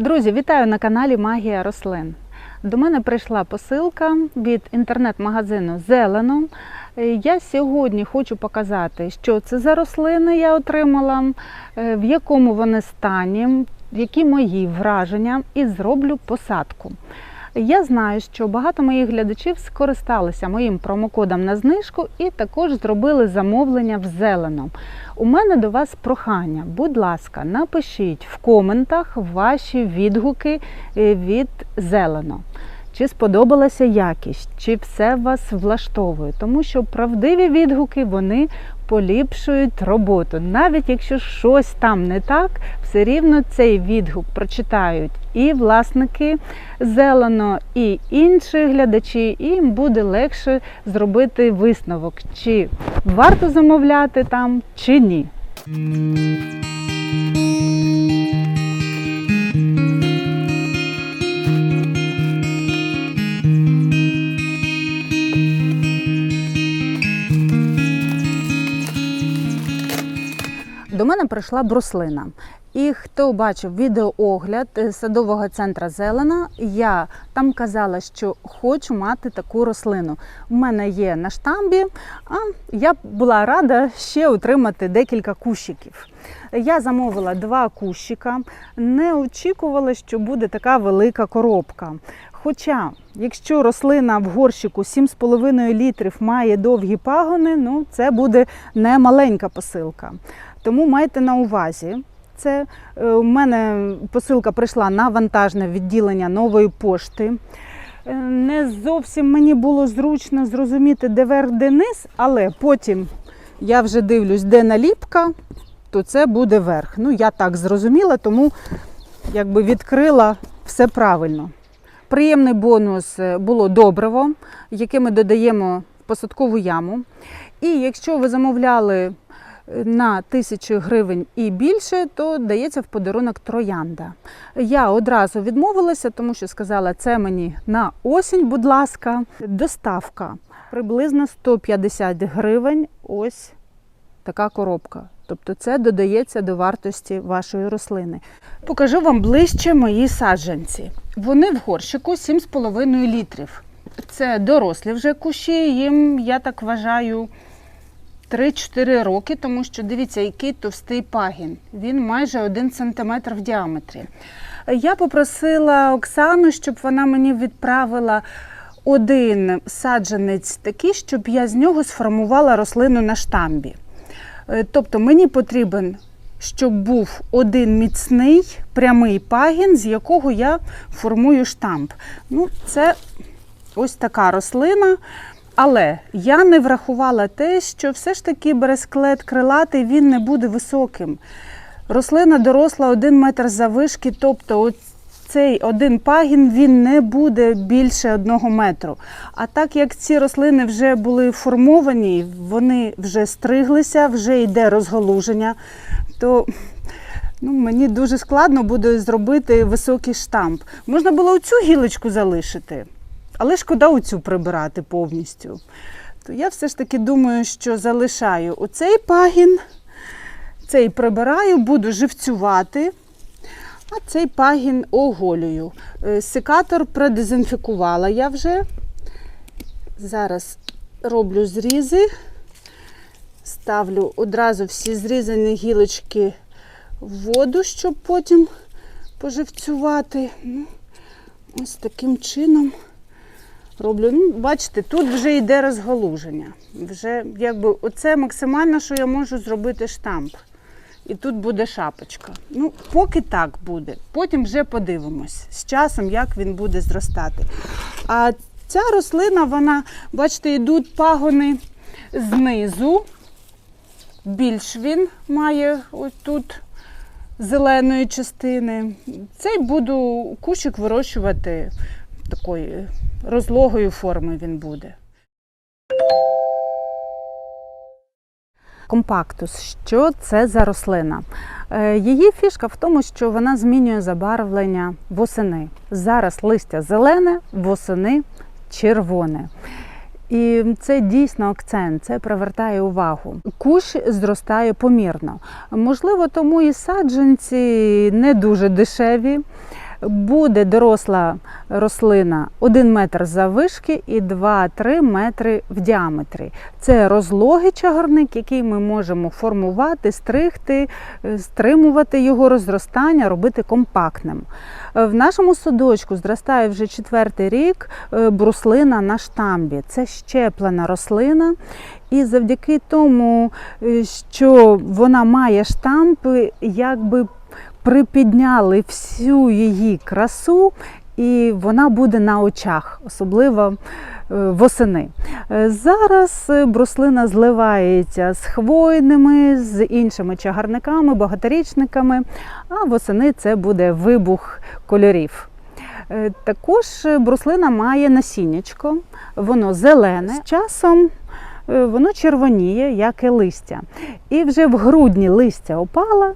Друзі, вітаю на каналі Магія рослин. До мене прийшла посилка від інтернет-магазину Зелено. Е, Я сьогодні хочу показати, що це за рослини я отримала, е, в якому вони стані, які мої враження, і зроблю посадку. Я знаю, що багато моїх глядачів скористалися моїм промокодом на знижку і також зробили замовлення в зелено. У мене до вас прохання. Будь ласка, напишіть в коментах ваші відгуки е, від зелено. Чи сподобалася якість, чи все вас влаштовує, тому що правдиві відгуки вони поліпшують роботу. Навіть якщо щось там не так, все рівно цей відгук прочитають і власники зелено, і інші глядачі, і їм буде легше зробити висновок, чи варто замовляти там, чи ні. Мене прийшла бруслина. І хто бачив відеоогляд е, садового центру Зелена, я там казала, що хочу мати таку рослину. У мене є на штамбі, а я була рада ще отримати декілька кущиків. Я замовила два кущика, не очікувала, що буде така велика коробка. Хоча, якщо рослина в горщику 7,5 літрів має довгі пагони, ну це буде не маленька посилка. Тому майте на увазі. Це е, у мене посилка прийшла на вантажне відділення нової пошти. Е, Не зовсім мені було зручно зрозуміти, де верх, де низ, але потім я вже дивлюсь, де наліпка, то це буде верх. Ну, я так зрозуміла, тому якби відкрила все правильно. Приємний бонус е, було добриво, яке ми додаємо в посадкову яму. І якщо ви замовляли на тисячу гривень і більше, то дається в подарунок троянда. Я одразу відмовилася, тому що сказала, це мені на осінь, будь ласка, доставка приблизно 150 гривень. Ось така коробка. Тобто це додається до вартості вашої рослини. Покажу вам ближче мої саджанці. Вони в горщику 7,5 літрів. Це дорослі вже кущі, їм, я так вважаю, 3-4 роки, тому що дивіться, який товстий пагін. Він майже 1 см в діаметрі. Я попросила Оксану, щоб вона мені відправила один саджанець такий, щоб я з нього сформувала рослину на штамбі. Е, Тобто мені потрібен, щоб був один міцний прямий пагін, з якого я формую штамп. Ну, це ось така рослина. Але я не врахувала те, що все ж таки бересклет крилатий він не буде високим. Рослина доросла 1 метр завишки, тобто цей один пагін він не буде більше одного метру. А так як ці рослини вже були формовані, вони вже стриглися, вже йде розгалуження, то ну, мені дуже складно буде зробити високий штамп. Можна було оцю гілочку залишити. Але шкода оцю прибирати повністю. То я все ж таки думаю, що залишаю оцей пагін, цей прибираю, буду живцювати, а цей пагін оголюю. Е, Секатор продезінфікувала я вже. Зараз роблю зрізи, ставлю одразу всі зрізані гілочки в воду, щоб потім поживцювати. Ну, ось таким чином роблю. Ну, бачите, тут вже йде розгалуження. Вже якби оце максимально, що я можу зробити штамп. І тут буде шапочка. Ну, поки так буде. Потім вже подивимось з часом, як він буде зростати. А ця рослина, вона, бачите, йдуть пагони знизу. Більш він має тут зеленої частини. Цей буду кущик вирощувати такої розлогої форми він буде. Компактус. Що це за рослина? Е, Її фішка в тому, що вона змінює забарвлення восени. Зараз листя зелене, восени червоне. І це дійсно акцент, це привертає увагу. Кущ зростає помірно. Можливо, тому і саджанці не дуже дешеві. Буде доросла рослина 1 метр заввишки і 2-3 метри в діаметрі. Це розлогий чагарник, який ми можемо формувати, стригти, е, стримувати його розростання, робити компактним. Е, В нашому садочку зростає вже четвертий рік е, бруслина на штамбі. Це щеплена рослина. І завдяки тому, що вона має штампи, якби припідняли всю її красу, і вона буде на очах, особливо е, восени. Е, Зараз е, бруслина зливається з хвойними, з іншими чагарниками, багаторічниками, а восени це буде вибух кольорів. Також бруслина має насіннячко, воно зелене. З часом воно червоніє, як і листя. І вже в грудні листя опала,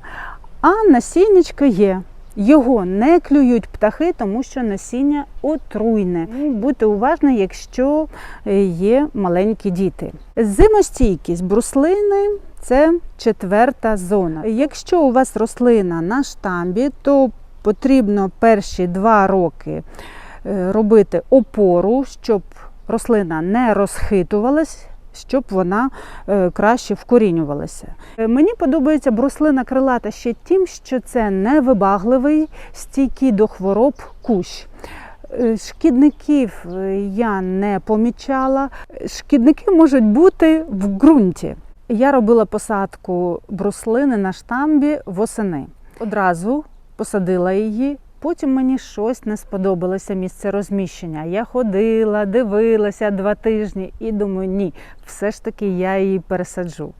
а насіннячко є. Його не клюють птахи, тому що насіння отруйне. Будьте уважні, якщо е, є маленькі діти. Зимостійкість бруслини це четверта зона. Якщо у вас рослина на штамбі, то потрібно перші два роки е, робити опору, щоб рослина не розхитувалась. Щоб вона е, краще вкорінювалася. Е, Мені подобається бруслина крилата ще тим, що це невибагливий, стійкий до хвороб кущ. Е, Шкідників я не помічала. Шкідники можуть бути в ґрунті. Я робила посадку бруслини на штамбі восени. Одразу посадила її. Потім мені щось не сподобалося місце розміщення. Я ходила, дивилася два тижні і думаю, ні, все ж таки я її пересаджу.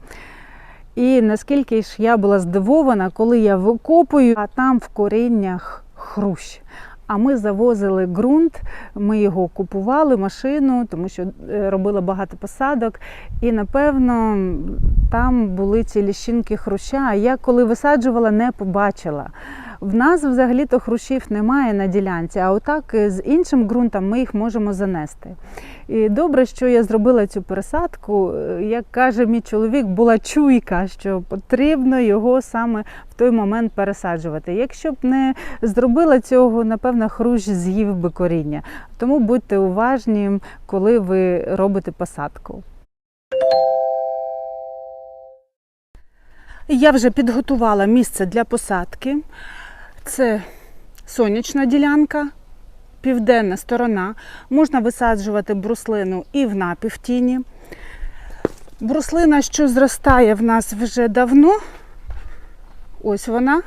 І наскільки ж я була здивована, коли я викопую, а там в коріннях хрущ. А ми завозили ґрунт, ми його купували, машину, тому що е, робила багато посадок. І напевно там були ці ліщинки хруща. А я коли висаджувала, не побачила. В нас взагалі-то хрущів немає на ділянці, а отак з іншим ґрунтом ми їх можемо занести. І добре, що я зробила цю пересадку. Як каже мій чоловік, була чуйка, що потрібно його саме в той момент пересаджувати. Якщо б не зробила цього, напевно, хрущ з'їв би коріння. Тому будьте уважні, коли ви робите посадку. Я вже підготувала місце для посадки. Це сонячна ділянка, південна сторона. Можна висаджувати бруслину і в напівтіні. Бруслина, що зростає в нас вже давно. Ось вона.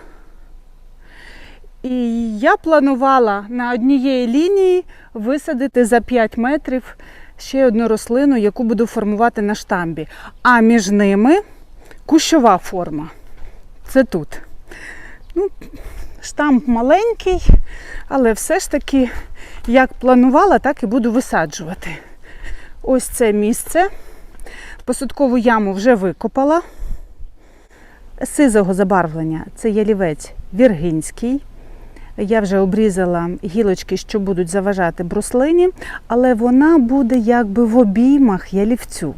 І я планувала на однієї лінії висадити за 5 метрів ще одну рослину, яку буду формувати на штамбі. А між ними кущова форма. Це тут. Ну, штамп маленький, але все ж таки, як планувала, так і буду висаджувати. Ось це місце. Посадкову яму вже викопала. Сизого забарвлення це ялівець віргинський. Я вже обрізала гілочки, що будуть заважати бруслині, але вона буде якби в обіймах ялівцю.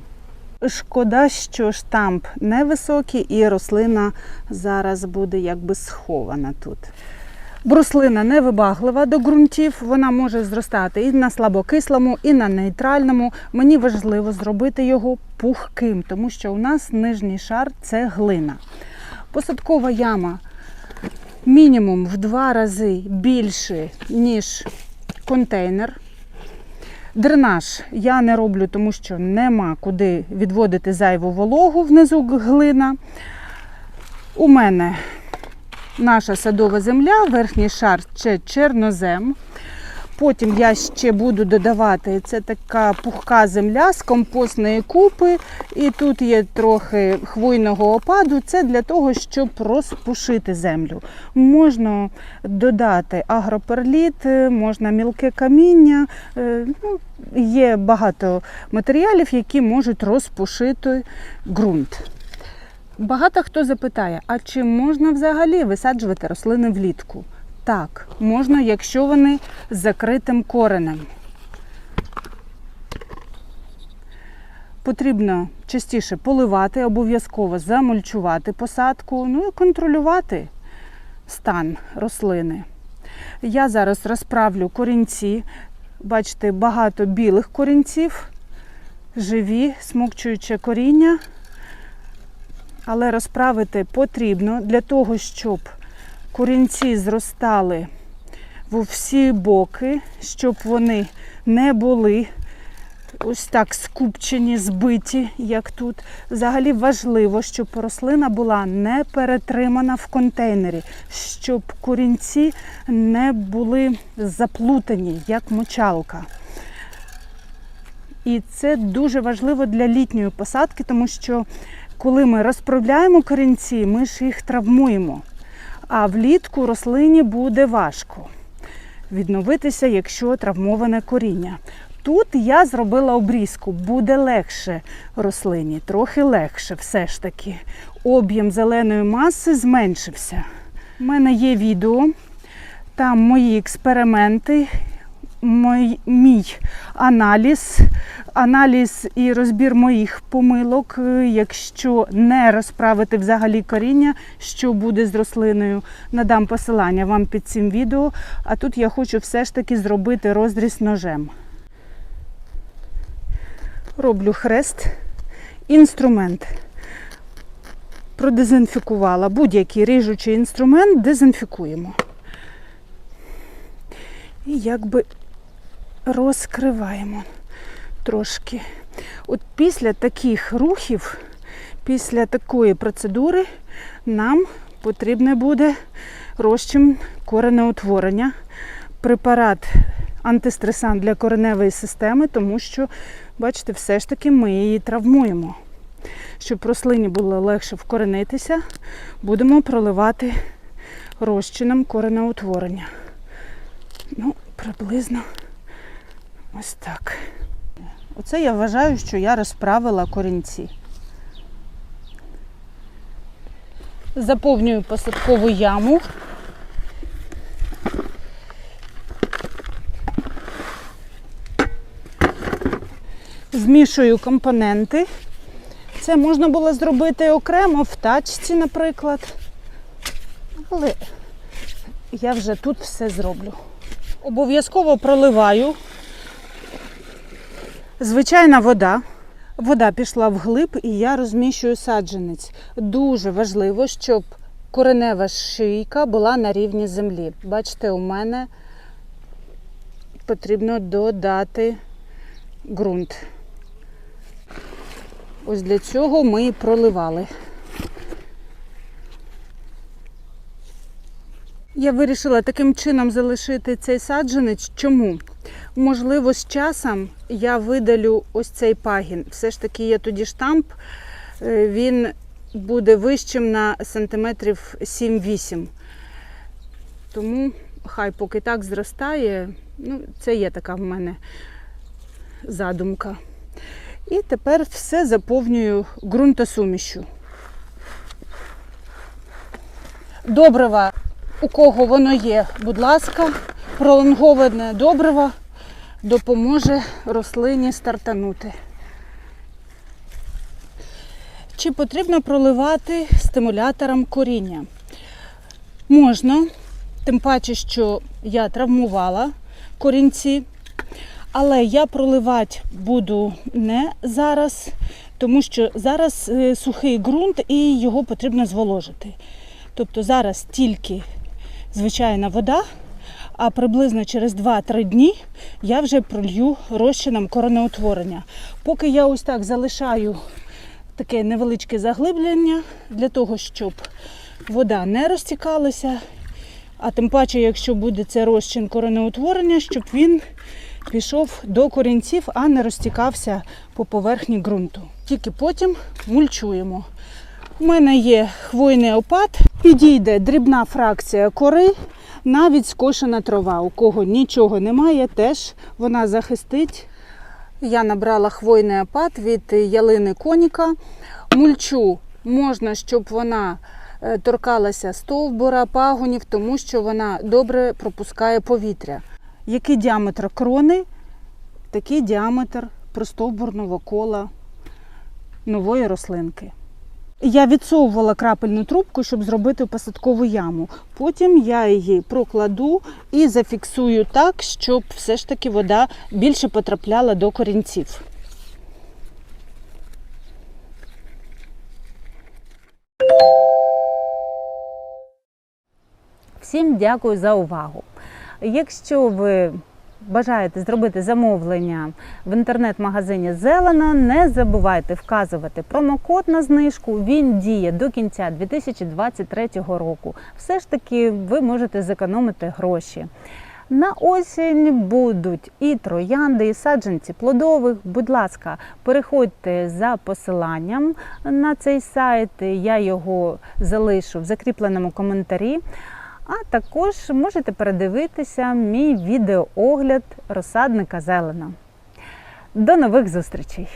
Шкода, що штамп невисокий і рослина зараз буде якби схована тут. Бруслина невибаглива до ґрунтів, вона може зростати і на слабокислому, і на нейтральному. Мені важливо зробити його пухким, тому що у нас нижній шар це глина. Посадкова яма мінімум в два рази більше, ніж контейнер. Дренаж я не роблю, тому що нема куди відводити зайву вологу внизу глина. У мене наша садова земля, верхній шар це чорнозем. Потім я ще буду додавати це така пухка земля з компостної купи. І тут є трохи хвойного опаду. Це для того, щоб розпушити землю. Можна додати агроперліт, можна мілке каміння. Е, Ну, є багато матеріалів, які можуть розпушити ґрунт. Багато хто запитає, а чи можна взагалі висаджувати рослини влітку? Так, можна, якщо вони з закритим коренем. Потрібно частіше поливати, обов'язково замульчувати посадку, ну і контролювати стан рослини. Я зараз розправлю корінці. Бачите, багато білих корінців, живі, смокчуюче коріння. Але розправити потрібно для того, щоб корінці зростали в всі боки, щоб вони не були ось так скупчені, збиті, як тут. Взагалі важливо, щоб рослина була не перетримана в контейнері, щоб корінці не були заплутані, як мочалка. І це дуже важливо для літньої посадки, тому що коли ми розправляємо корінці, ми ж їх травмуємо. А влітку рослині буде важко відновитися, якщо травмоване коріння. Тут я зробила обрізку, буде легше рослині, трохи легше все ж таки. Об'єм зеленої маси зменшився. У мене є відео, там мої експерименти, мій, мій аналіз, аналіз і розбір моїх помилок, е, якщо не розправити взагалі коріння, що буде з рослиною. Надам посилання вам під цим відео. А тут я хочу все ж таки зробити розріз ножем. Роблю хрест, інструмент. Продезінфікувала будь-який ріжучий інструмент, дезінфікуємо. І якби розкриваємо трошки. От після таких рухів, після такої процедури, нам потрібне буде розчин коренеутворення, препарат антистресант для кореневої системи, тому що, бачите, все ж таки ми її травмуємо. Щоб рослині було легше вкоренитися, будемо проливати розчином коренеутворення. Ну, приблизно ось так. Оце я вважаю, що я розправила корінці. Заповнюю посадкову яму. Змішую компоненти. Це можна було зробити окремо в тачці, наприклад. Але я вже тут все зроблю. Обов'язково проливаю. Звичайна вода. Вода пішла вглиб і я розміщую саджанець. Дуже важливо, щоб коренева шийка була на рівні землі. Бачите, у мене потрібно додати ґрунт. Ось для цього ми і проливали. Я вирішила таким чином залишити цей саджанець. Чому? Можливо, з часом я видалю ось цей пагін. Все ж таки є тоді штамп, е, він буде вищим на сантиметрів 7-8. Тому хай поки так зростає, ну, це є така в мене задумка. І тепер все заповнюю ґрунтосумішю. Добрива, у кого воно є, будь ласка, пролонговане добриво допоможе рослині стартанути. Чи потрібно проливати стимулятором коріння? Можна, тим паче, що я травмувала корінці. Але я проливати буду не зараз, тому що зараз е, сухий ґрунт і його потрібно зволожити. Тобто зараз тільки звичайна вода, а приблизно через 2-3 дні я вже пролью розчином коренеутворення. Поки я ось так залишаю таке невеличке заглиблення для того, щоб вода не розтікалася, а тим паче, якщо буде це розчин коренеутворення, щоб він пішов до корінців, а не розтікався по поверхні ґрунту. Тільки потім мульчуємо. У мене є хвойний опад, підійде дрібна фракція кори, навіть скошена трава. У кого нічого немає, теж вона захистить. Я набрала хвойний опад від ялини коніка. Мульчу можна, щоб вона е, торкалася стовбура, пагонів, тому що вона добре пропускає повітря. Який діаметр крони, такий діаметр простовбурного кола нової рослинки. Я відсовувала крапельну трубку, щоб зробити посадкову яму. Потім я її прокладу і зафіксую так, щоб все ж таки вода більше потрапляла до корінців. Всім дякую за увагу. Якщо ви бажаєте зробити замовлення в інтернет-магазині Зелена, не забувайте вказувати промокод на знижку. Він діє до кінця 2023 року. Все ж таки ви можете зекономити гроші. На осінь будуть і троянди, і саджанці плодових. Будь ласка, переходьте за посиланням на цей сайт. Я його залишу в закріпленому коментарі. А також можете передивитися мій відеоогляд розсадника зелена. До нових зустрічей!